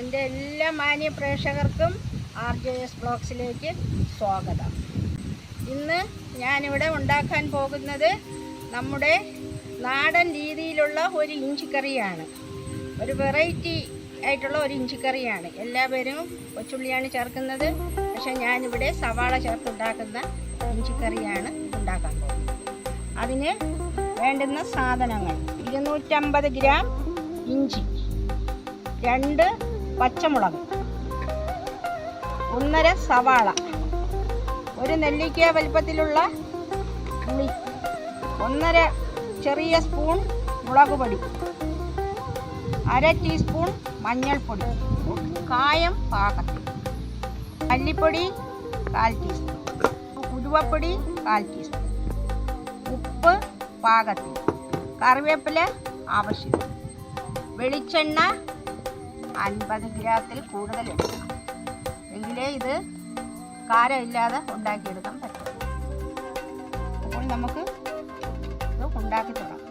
എന്റെ എല്ലാ മാന്യ പ്രേക്ഷകർക്കും ആർ ജെ എസ് ബ്ലോഗ്സിലേക്ക് സ്വാഗതം. ഇന്ന് ഞാനിവിടെ ഉണ്ടാക്കാൻ പോകുന്നത് നമ്മുടെ നാടൻ രീതിയിലുള്ള ഒരു ഇഞ്ചിക്കറിയാണ്. ഒരു വെറൈറ്റി ആയിട്ടുള്ള ഒരു ഇഞ്ചിക്കറിയാണ്. എല്ലാവരും കൊച്ചുള്ളിയാണ് ചേർക്കുന്നത്. പക്ഷെ ഞാനിവിടെ സവാള ചേർത്തുണ്ടാക്കുന്ന ഇഞ്ചിക്കറിയാണ് ഉണ്ടാക്കാൻ പോകുന്നത്. അതിന് വേണ്ടുന്ന സാധനങ്ങൾ. ഇരുന്നൂറ്റമ്പത് ഗ്രാം ഇഞ്ചി. രണ്ട് പച്ചമുളക്. ഒന്നര സവാള. ഒരു നെല്ലിക്ക വലിപ്പത്തിലുള്ള ഉള്ളി. ഒന്നര ചെറിയ സ്പൂൺ മുളക് പൊടി. അര ടീസ്പൂൺ മഞ്ഞൾപ്പൊടി. കായം പാകത്തിൽ മല്ലിപ്പൊടി കാൽ ടീസ്പൂൺ. ഉരുവപ്പൊടി കാൽ ടീസ്പൂൺ. ഉപ്പ് പാകത്തിൽ കറിവേപ്പില ആവശ്യം വെളിച്ചെണ്ണ അൻപത് ഗ്രാമത്തിൽ കൂടുതൽ എടുക്കണം എങ്കിലേ ഇത് കാരമില്ലാതെ ഉണ്ടാക്കിയെടുക്കാൻ പറ്റും അപ്പോൾ നമുക്ക് ഇത് ഉണ്ടാക്കി തുടങ്ങാം.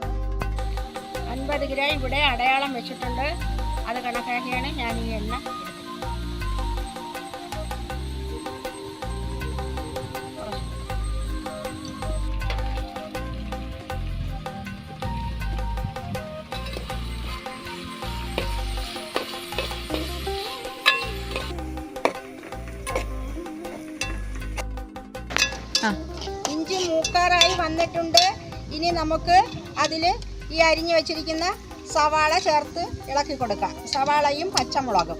അൻപത് ഗ്രാം ഇവിടെ അടയാളം വെച്ചിട്ടുണ്ട്. അത് കണക്കാക്കിയാണ് ഞാൻ ഈ എണ്ണ ഇഞ്ചി മൂക്കാറായി വന്നിട്ടുണ്ട്. ഇനി നമുക്ക് അതിൽ ഈ അരിഞ്ഞു വെച്ചിരിക്കുന്ന സവാള ചേർത്ത് ഇളക്കി കൊടുക്കാം. സവാളയും പച്ചമുളകും.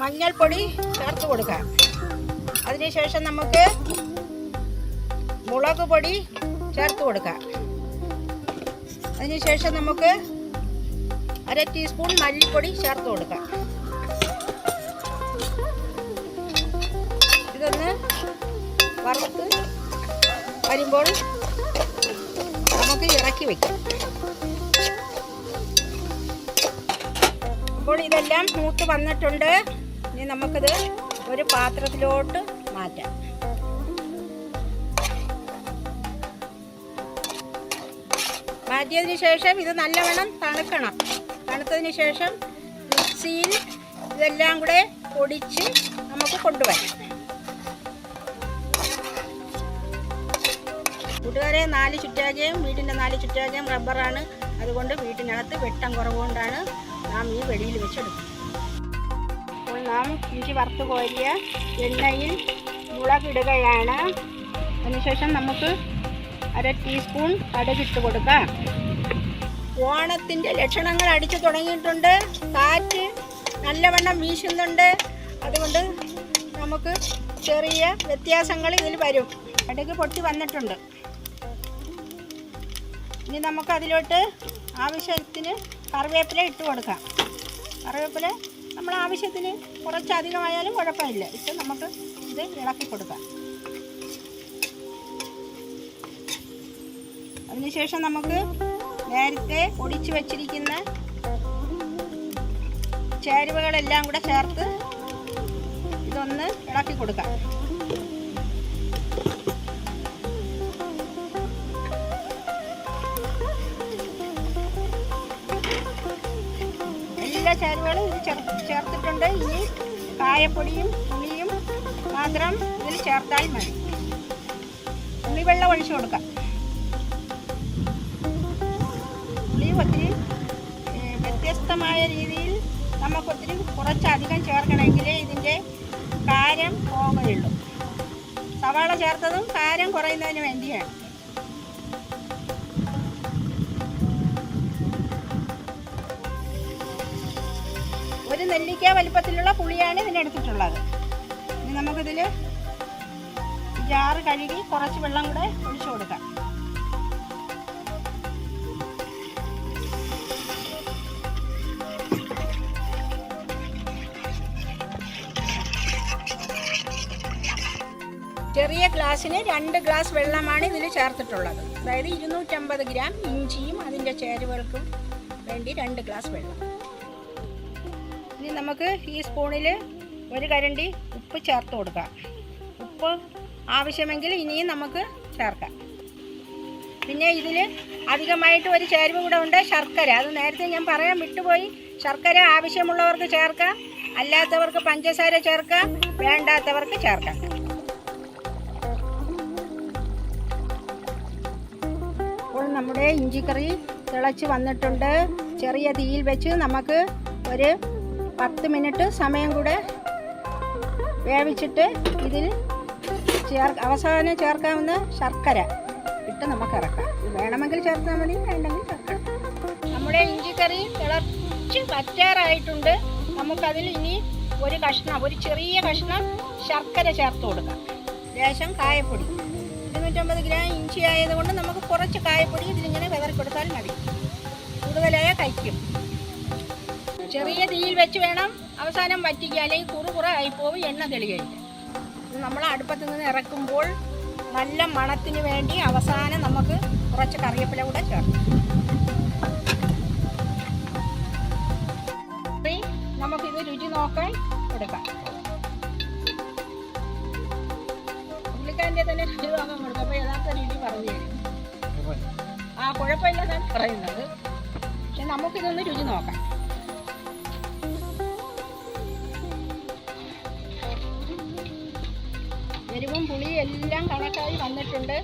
മഞ്ഞൾപ്പൊടി ചേർത്ത് കൊടുക്കാം. അതിനുശേഷം നമുക്ക് മുളക് പൊടി ചേർത്ത് കൊടുക്കാം. അതിനുശേഷം നമുക്ക് അര ടീസ്പൂൺ മല്ലിപ്പൊടി ചേർത്ത് കൊടുക്കാം. ഇതൊന്ന് വറുത്ത് വരുമ്പോൾ നമുക്ക് ഇറക്കി വെക്കാം. അപ്പോൾ ഇതെല്ലാം മൂത്ത് വന്നിട്ടുണ്ട്. ഇനി നമുക്കിത് ഒരു പാത്രത്തിലോട്ട് മാറ്റാം. മാറ്റിയതിന് ശേഷം ഇത് നല്ലവണ്ണം തണുക്കണം. തണുത്തതിന് ശേഷം മിക്സിയിൽ ഇതെല്ലാം കൂടെ പൊടിച്ച് നമുക്ക് കൊണ്ടുവരാം. കൂട്ടുകാരെ നാല് ചുറ്റാകയും വീടിന്റെ നാല് ചുറ്റാകയും റബ്ബറാണ്. അതുകൊണ്ട് വീട്ടിനകത്ത് വെട്ടം കുറവുകൊണ്ടാണ് നാം ഈ വെളിയിൽ വെച്ചെടുക്കുന്നത്. അപ്പോൾ നാം ഇഞ്ചി വറുത്ത് കോരിയ എണ്ണയിൽ മുളകിടുകയാണ്. അതിനുശേഷം നമുക്ക് അര ടീസ്പൂൺ കടുകിട്ട് കൊടുക്കാം. ഓണത്തിന്റെ ലക്ഷണങ്ങൾ അടിച്ചു തുടങ്ങിയിട്ടുണ്ട്. കാറ്റ് നല്ലവണ്ണം വീശുന്നുണ്ട്. അതുകൊണ്ട് നമുക്ക് ചെറിയ വ്യത്യാസങ്ങൾ ഇതിൽ വരും. ഇടയ്ക്ക് പൊട്ടി വന്നിട്ടുണ്ട്. ഇനി നമുക്ക് അതിലോട്ട് ആവശ്യത്തിന് കറിവേപ്പില ഇട്ട് കൊടുക്കാം. കറിവേപ്പില നമ്മൾ ആവശ്യത്തിന് കുറച്ചധികമായാലും കുഴപ്പമില്ല. ഇട്ട് നമുക്ക് ഇത് ഇളക്കി കൊടുക്കാം. അതിനുശേഷം നമുക്ക് നേരത്തെ പൊടിച്ചു വച്ചിരിക്കുന്ന ചേരുവകളെല്ലാം കൂടെ ചേർത്ത് ഇതൊന്ന് ഇളക്കി കൊടുക്കാം. എല്ലാ ചേരുവകളും ഇത് ചേർ ചേർത്തിട്ടുണ്ട്. ഇനി കായപ്പൊടിയും പുളിയും മാത്രം ഇതിൽ ചേർത്താൽ മതി. പുളിവെള്ളം ഒഴിച്ചു കൊടുക്കാം. ഒത്തിരി വ്യത്യസ്തമായ രീതിയിൽ നമുക്കൊത്തിരി കുറച്ചധികം ചേർക്കണമെങ്കിൽ ഇതിന്റെ കാരം പോകുകയുള്ളൂ സവാള ചേർത്തതും കാരം കുറയുന്നതിന് വേണ്ടിയാണ്. ഒരു നെല്ലിക്ക വലിപ്പത്തിലുള്ള പുളിയാണ് ഇതിനെടുത്തിട്ടുള്ളത് ഇനി നമുക്കിതിൽ ജാറ് കഴുകി കുറച്ച് വെള്ളം കൂടെ ഒഴിച്ചു കൊടുക്കാം. ചെറിയ ഗ്ലാസ്സിന് രണ്ട് ഗ്ലാസ് വെള്ളമാണ് ഇതിൽ ചേർത്തിട്ടുള്ളത്. അതായത് ഇരുന്നൂറ്റമ്പത് ഗ്രാം ഇഞ്ചിയും അതിന്റെ ചേരുവകൾക്കും വേണ്ടി രണ്ട് ഗ്ലാസ് വെള്ളം. ഇനി നമുക്ക് ഈ സ്പൂണിൽ ഒരു കരണ്ടി ഉപ്പ് ചേർത്ത് കൊടുക്കാം. ഉപ്പ് ആവശ്യമെങ്കിൽ ഇനിയും നമുക്ക് ചേർക്കാം. പിന്നെ ഇതിൽ അധികമായിട്ട് ഒരു ചേരുവ കൂടെ ഉണ്ട് ശർക്കര. അത് നേരത്തെ ഞാൻ പറയാൻ വിട്ടുപോയി. ശർക്കര ആവശ്യമുള്ളവർക്ക് ചേർക്കാം അല്ലാത്തവർക്ക് പഞ്ചസാര ചേർക്കാം വേണ്ടാത്തവർക്ക് ചേർക്കാം. നമ്മുടെ ഇഞ്ചിക്കറി തിളച്ച് വന്നിട്ടുണ്ട്. ചെറിയ തീയിൽ വെച്ച് നമുക്ക് ഒരു പത്ത് മിനിറ്റ് സമയം കൂടെ വേവിച്ചിട്ട് ഇതിൽ ചേർ അവസാനം ചേർക്കാവുന്ന ശർക്കര ഇട്ട് നമുക്ക് ഇറക്കാം. വേണമെങ്കിൽ ചേർത്താൽ മതി വേണ്ടെങ്കിൽ ചേർക്കാം. നമ്മുടെ ഇഞ്ചിക്കറി തിളച്ച് വറ്റാറായിട്ടുണ്ട്. നമുക്കതിൽ ഇനി ഒരു കഷ്ണം ഒരു ചെറിയ കഷ്ണം ശർക്കര ചേർത്ത് കൊടുക്കാം. ലേശം കായപ്പൊടി. ഇരുന്നൂറ്റമ്പത് ഗ്രാം ഇഞ്ചി ആയതുകൊണ്ട് നമുക്ക് കുറച്ച് കായപ്പൊടി ഇതിലിങ്ങനെ വിതറി കൊടുത്താൽ മതി. കൂടുതലായ കഴിക്കും. ചെറിയ തീയിൽ വെച്ച് വേണം അവസാനം വറ്റിക്കുക. അല്ലെങ്കിൽ കുറു കുറ ആയിപ്പോവും എണ്ണ തെളിയായിട്ട്. നമ്മൾ അടുപ്പത്ത് നിന്ന് ഇറക്കുമ്പോൾ നല്ല മണത്തിന് വേണ്ടി അവസാനം നമുക്ക് കുറച്ച് കറിവേപ്പില കൂടെ ചേർക്കാം. നമുക്കിത് രുചി നോക്കാൻ കൊടുക്കാം. പുള്ളിക്കാരന്റെ തന്നെ രുചി നോക്കാൻ കൊടുക്കാം അപ്പോൾ യഥാർത്ഥ രീതി പറഞ്ഞു തരും ആ കുഴപ്പമില്ലെന്നാണ് പറയുന്നത്. പക്ഷെ നമുക്കിതൊന്ന് രുചി നോക്കാം. എരിവും പുളി എല്ലാം കണക്കായി വന്നിട്ടുണ്ട്.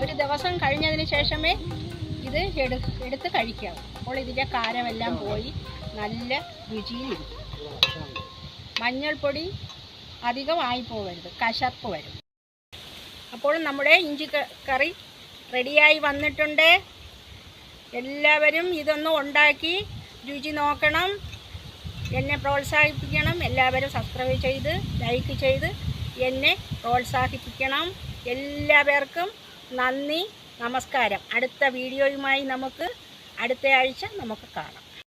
ഒരു ദിവസം കഴിഞ്ഞതിന് ശേഷമേ ഇത് എടു എടുത്ത് കഴിക്കാം. അപ്പോൾ ഇതിന്റെ കാരമെല്ലാം പോയി. നല്ല രുചിയിലിരിക്കും മഞ്ഞൾപ്പൊടി അധികമായി പോകരുത് കശപ്പ് വരും. അപ്പോൾ നമ്മുടെ ഇഞ്ചി കറി റെഡിയായി വന്നിട്ടുണ്ട്. എല്ലാവരും ഇതൊന്ന് ഉണ്ടാക്കി രുചി നോക്കണം. എന്നെ പ്രോത്സാഹിപ്പിക്കണം. എല്ലാവരും സബ്സ്ക്രൈബ് ചെയ്ത് ലൈക്ക് ചെയ്ത് എന്നെ പ്രോത്സാഹിപ്പിക്കണം. എല്ലാവർക്കും നന്ദി നമസ്കാരം. അടുത്ത വീഡിയോയുമായി നമുക്ക് അടുത്ത ആഴ്ച നമുക്ക് കാണാം.